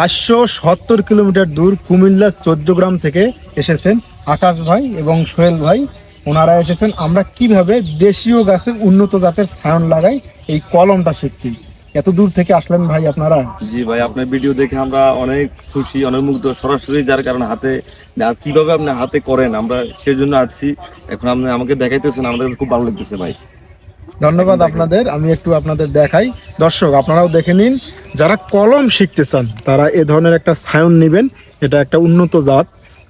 চারশো সত্তর কিলোমিটার দূর কুমিল্লা গ্রাম থেকে এসেছেন আকাশ ভাই এবং সোহেল ভাই। ওনারা এসেছেন। আমরা কীভাবে দেশীয় গাছের উন্নত জাতের ছায়ন লাগাই এই কলমটা শিখতে। এত দূর থেকে আসলেন ভাই আপনারা? জি ভাই আপনার ভিডিও দেখে আমরা অনেক খুশি অনেক মুগ্ধ সরাসরি যার কারণে হাতে আর কীভাবে আপনি হাতে করেন আমরা সেই জন্য আসছি। এখন আপনি আমাকে দেখাইতেছেন আমাদের খুব ভালো লাগতেছে ভাই। ধন্যবাদ আপনাদের আমি একটু আপনাদের দেখাই। দর্শক, আপনারাও দেখে নিন, যারা কলম শিখতে চান, তারা এ ধরনের একটা সায়ন নেবেন। এটা একটা উন্নত জাত।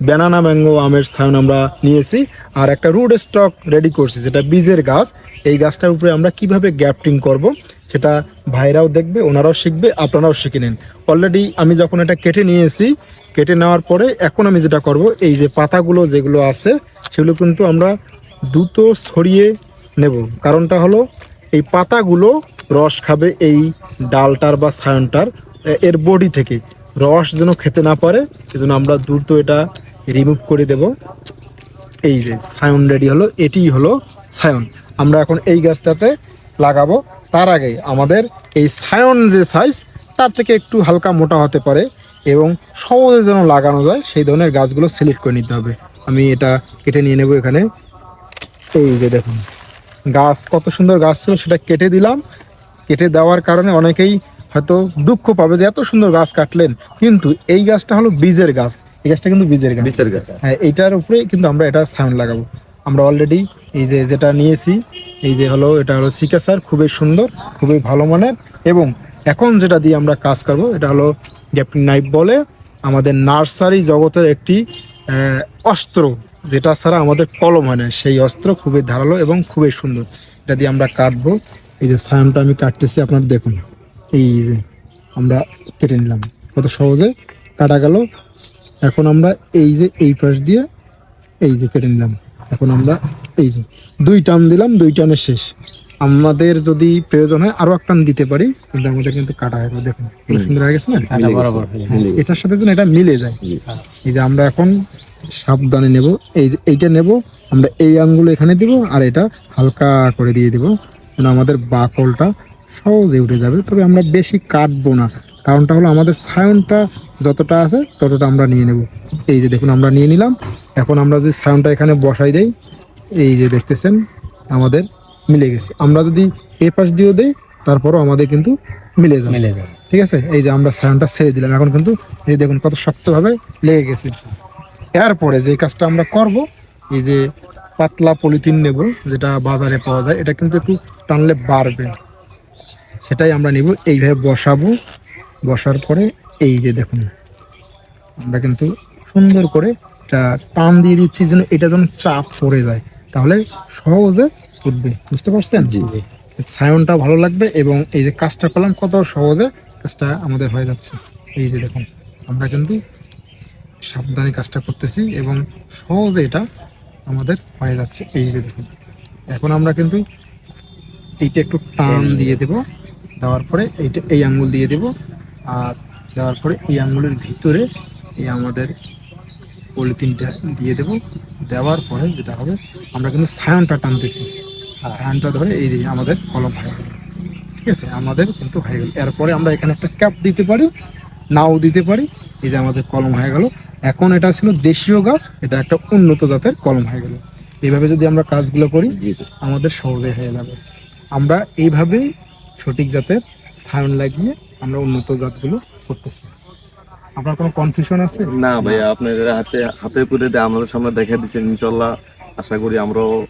ব্যানানা ম্যাঙ্গো আমের সায়ন আমরা নিয়েছি। আর একটা রুট স্টক রেডি করছি, যেটা বীজের গাছ। এই গাছটার উপরে আমরা কীভাবে গ্যাপটিং করব, সেটা ভাইরাও দেখবে, ওনারাও শিখবে, আপনারাও শিখে নিন। অলরেডি আমি যখন এটা কেটে নিয়েছি, কেটে নেওয়ার পরে এখন আমি যেটা করব, এই যে পাতাগুলো যেগুলো আছে, সেগুলো কিন্তু আমরা দ্রুত ছড়িয়ে নেব। কারণটা হলো, এই পাতাগুলো রস খাবে এই ডালটার বা সায়নটার এর বডি থেকে। রস যেন খেতে না পারে, সেজন্য আমরা দ্রুত এটা রিমুভ করে দেব। এই যে সায়ন রেডি হলো, এটিই হলো সায়ন। আমরা এখন এই গাছটাতে লাগাবো। তার আগে আমাদের এই সায়ন যে সাইজ তার থেকে একটু হালকা মোটা হতে পারে এবং সহজে যেন লাগানো যায়, সেই ধরনের গাছগুলো সিলেক্ট করে নিতে হবে। আমি এটা কেটে নিয়ে নেব এখানে। এই যে দেখুন, গাছ কত সুন্দর গাছ ছিল, সেটা কেটে দিলাম। কেটে দেওয়ার কারণে অনেকেই হয়তো দুঃখ পাবে যে এত সুন্দর গাছ কাটলেন। কিন্তু এই গাছটা হলো বীজের গাছ। এই গাছটা কিন্তু বীজের গাছ। বীজের গাছ। হ্যাঁ এইটার উপরে কিন্তু আমরা এটা সাউন্ড লাগাবো। আমরা অলরেডি এই যে যেটা নিয়েছি এই যে হলো এটা হলো সিকাসার খুবই সুন্দর খুবই ভালো মানের। এবং এখন যেটা দিয়ে আমরা কাজ করব এটা হলো গ্যাপিং নাইফ বলে আমাদের নার্সারি জগতের একটি অস্ত্র যেটা ছাড়া আমাদের কলম হয় না। সেই অস্ত্র খুবই ধারালো এবং খুবই সুন্দর। এটা দিয়ে আমরা কাটবো। এই যে সায়নটা আমি কাটতেছি আপনার দেখুন। এই যে আমরা কেটে নিলাম। কত সহজে কাটা গেল। এখন আমরা এই যে এই পাশ দিয়ে এই যে কেটে নিলাম। এখন আমরা এই যে দুই টান দিলাম দুই টানে শেষ। আমাদের যদি প্রয়োজন হয় আরও এক টান দিতে পারি কিন্তু আমাদের কিন্তু কাটা হয়ে দেখুন সুন্দর হয়ে গেছে না? হ্যাঁ, এটার সাথে যেন এটা মিলে যায়। এই যে আমরা এখন সাবধানে নেব। এই যে এইটা নেব। আমরা এই আঙ্গুল এখানে দিব আর এটা হালকা করে দিয়ে দিব। যেন আমাদের বাকলটা সহজে উঠে যাবে। তবে আমরা বেশি কাটবো না। কারণটা হলো আমাদের সায়নটা যতটা আছে ততটা আমরা নিয়ে নেব। এই যে দেখুন আমরা নিয়ে নিলাম। এখন আমরা যে সায়নটা এখানে বসাই দেই এই যে দেখতেছেন আমাদের মিলে গেছে। আমরা যদি এ পাশ দিয়েও দেই তারপরও আমাদের কিন্তু মিলে যাবে। মিলে যাবে। ঠিক আছে? এই যে আমরা সায়নটা ছেড়ে দিলাম। এখন কিন্তু এই দেখুন কত শক্তভাবে লেগে গেছে। এরপরে যে কাজটা আমরা করব এই যে পাতলা পলিথিন নেব যেটা বাজারে পাওয়া যায়। এটা কিন্তু একটু টানলে বাড়বে। সেটাই আমরা নিব। এইভাবে বসাবো। বসার পরে এই যে দেখুন আমরা কিন্তু সুন্দর করে এটা টান দিয়ে দিচ্ছি যেন এটা যেন চাপ পড়ে যায়। তাহলে সহজে উঠবে। বুঝতে পারছেন? জি। ছায়নটা ভালো লাগবে এবং এই যে কাজটা করলাম কত সহজে কাজটা আমাদের হয়ে যাচ্ছে। এই যে দেখুন আমরা কিন্তু সাবধানে কাজটা করতেছি এবং সহজে এটা আমাদের হয়ে যাচ্ছে। এই যে দেখুন এখন আমরা কিন্তু এইটা একটু টান দিয়ে দেব দেওয়ার পরে এইটা এই আঙ্গুল দিয়ে দেব আর দেওয়ার পরে এই আঙ্গুলের ভিতরে এই আমাদের পলিথিনটা দিয়ে দেব। দেওয়ার পরে যেটা হবে আমরা কিন্তু সায়নটা টানতেছি। সায়নটা ধরে এই যে আমাদের কলম হয়ে গেল। ঠিক আছে আমাদের কিন্তু হয়ে গেল। এরপরে আমরা এখানে একটা ক্যাপ দিতে পারি নাও দিতে পারি। এই যে আমাদের কলম হয়ে গেল। এখন এটা ছিল দেশীয় গাছ এটা একটা উন্নত জাতের কলম হয়ে গেল। এইভাবে যদি আমরা কাজগুলো করি আমাদের সহজে হয়ে যাবে। আমরা এইভাবেই সঠিক জাতের সায়ন লাগিয়ে আমরা উন্নত জাতগুলো করতেছি। আপনার কোনো কনফিউশন আছে? না ভাইয়া আপনাদের হাতে হাতে করে দিয়ে আমাদের সামনে দেখা দিচ্ছেন ইনশাল্লাহ আশা করি আমরাও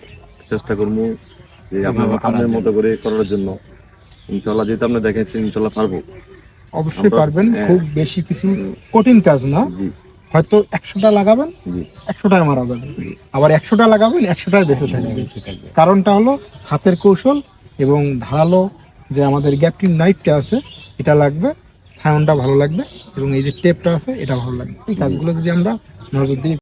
চেষ্টা করব যে আপনার। মতো করে করার জন্য। ইনশাল্লাহ যেহেতু আপনি দেখাচ্ছেন ইনশাল্লাহ পারব। অবশ্যই পারবেন হ্যাঁ। খুব বেশি কিছু কঠিন কাজ না। জি। হয়তো একশোটা লাগাবেন একশো একশোটায় মারা যাবে। আবার একশোটা লাগাবেন একশোটায় বেঁচে থাকবে। বেঁচে থাকবে। কারণটা হলো হাতের কৌশল এবং ধারালো যে আমাদের গ্যাপটিং নাইফটা আছে এটা লাগবে সাউন্ডটা ভালো লাগবে এবং এই যে টেপটা আছে এটা ভালো লাগবে। এই কাজগুলো যদি আমরা নজর দিয়ে